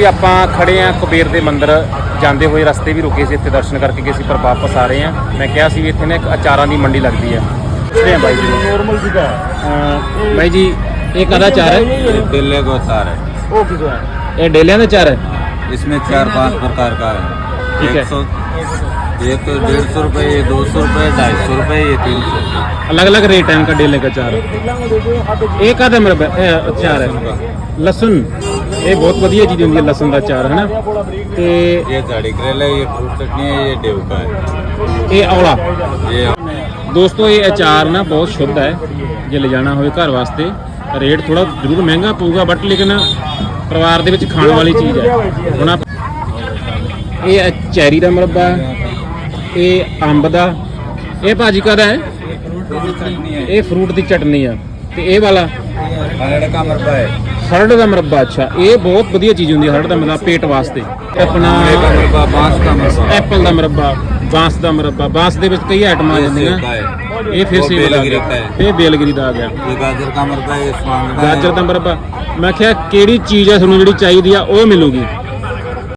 ਜੀ ਆਪਾਂ ਖੜੇ ਆ ਕੁਬੇਰ ਦੇ ਮੰਦਿਰ ਜਾਂਦੇ ਹੋਏ ਰਸਤੇ ਵੀ ਰੁਕੇ ਸੀ ਇੱਥੇ ਦਰਸ਼ਨ ਕਰਕੇ ਗਏ ਸੀ ਪਰ ਵਾਪਸ ਆ ਰਹੇ ਆ ਮੈਂ ਕਿਹਾ ਸੀ ਵੀ ਇੱਥੇ ਨਾ ਇੱਕ ਅਚਾਰਾਂ ਦੀ ਮੰਡੀ ਲੱਗਦੀ ਹੈ ਤੇ ਬਾਈ ਜੀ ਨੋਰਮਲ ਸੀਗਾ ਅਹ ਬਾਈ ਜੀ ਇਹ ਕਦਾ ਚਾਰ ਹੈ दिल्ली को चार है ਉਹ ਕਿਸੋ ਹੈ ਇਹ ਡੇਲਿਆਂ ਦਾ ਚਾਰ ਹੈ इसमें चार पांच प्रकार का है ठीक है। एक सौ ये तो डेढ़ सौ रुपये ये दो सौ रुपये ढाई सौ रुपये ये तीन सौ अलग अलग रेट है इनका डेले का चार ਦਿਲਾਂ ਨੂੰ ਦੇ ਦਿਓ ਸਾਡੇ ਇਹ ਕਾਹਦਾ ਮਰਬਾ ਇਹ ਚਾਰ ਹੈ ਲਸਣ ਇਹ ਬਹੁਤ ਵਧੀਆ ਚੀਜ਼ ਹੁੰਦੀ ਹੈ ਲਸਣ ਦਾ ਚਾਰ ਹੈ ਨਾ ਬੋਲਾ ਬਰੀਕ ਤੇ ये झाड़ी करेला है ये फ्रूट चटनी है ये डेव का है ਇਹ ਔਲਾ ये ਦੋਸਤੋ ਇਹ ਅਚਾਰ ਨਾ ਬਹੁਤ ਸ਼ੁੱਧ ਹੈ ਜੇ ਲਿਜਾਣਾ ਹੋਵੇ ਘਰ ਵਾਸਤੇ ਰੇਟ ਥੋੜਾ ਜ਼ਰੂਰ ਮਹਿੰਗਾ ਪਊਗਾ ਬਟ ਲੇਕਿਨ ਪਰਿਵਾਰ ਦੇ ਵਿੱਚ ਖਾਣ ਵਾਲੀ ਚੀਜ਼ ਹੈ ਹੁਣ ਆਪ- ਇਹ ਹੈ ਚੈਰੀ ਦਾ ਮੁਰੱਬਾ ਇਹ ਅੰਬ ਦਾ ਇਹ ਭਾਜੀ ਕਾਹਦਾ ਹੈ फ्रूट की चटनी है ਇਹ ਫਰੂਟ ਦੀ ਚਟਨੀ ਆ ਤੇ ਇਹ ਵਾਲਾ? ਹਰੜ ਦਾ ਮਰਬਾ ਹੈ। ਹਰੜ ਦਾ ਮਰਬਾ ਅੱਛਾ। ਇਹ ਬਹੁਤ ਵਧੀਆ ਚੀਜ਼ ਹੁੰਦੀ ਹੈ ਹਰੜ ਦਾ ਮਰਬਾ ਪੇਟ ਵਾਸਤੇ। ਆਪਣਾ ਐਪਲ ਦਾ ਮਰਬਾ ਬਾਂਸ ਦਾ ਮਰਬਾ ਬਾਂਸ ਦੇ ਵਿੱਚ ਕਈ ਆਈਟਮਾਂ ਆ ਜਾਂਦੀਆਂ। ਇਹ ਫਿਰ ਸੇਵ ਦਾ ਹੈ। ਇਹ ਬੇਲਗਰੀ ਦਾ ਆ ਗਿਆ। ਇਹ ਗਾਜਰ ਦਾ ਮਰਬਾ ਇਹ ਸਵਾਂਗ ਦਾ ਗਾਜਰ ਦਾ ਮਰਬਾ ਮੈਂ ਕਿਹਾ ਕਿਹੜੀ ਚੀਜ਼ ਆ ਤੁਹਾਨੂੰ ਜਿਹੜੀ ਚਾਹੀਦੀ ਆ ਉਹ ਮਿਲੂਗੀ।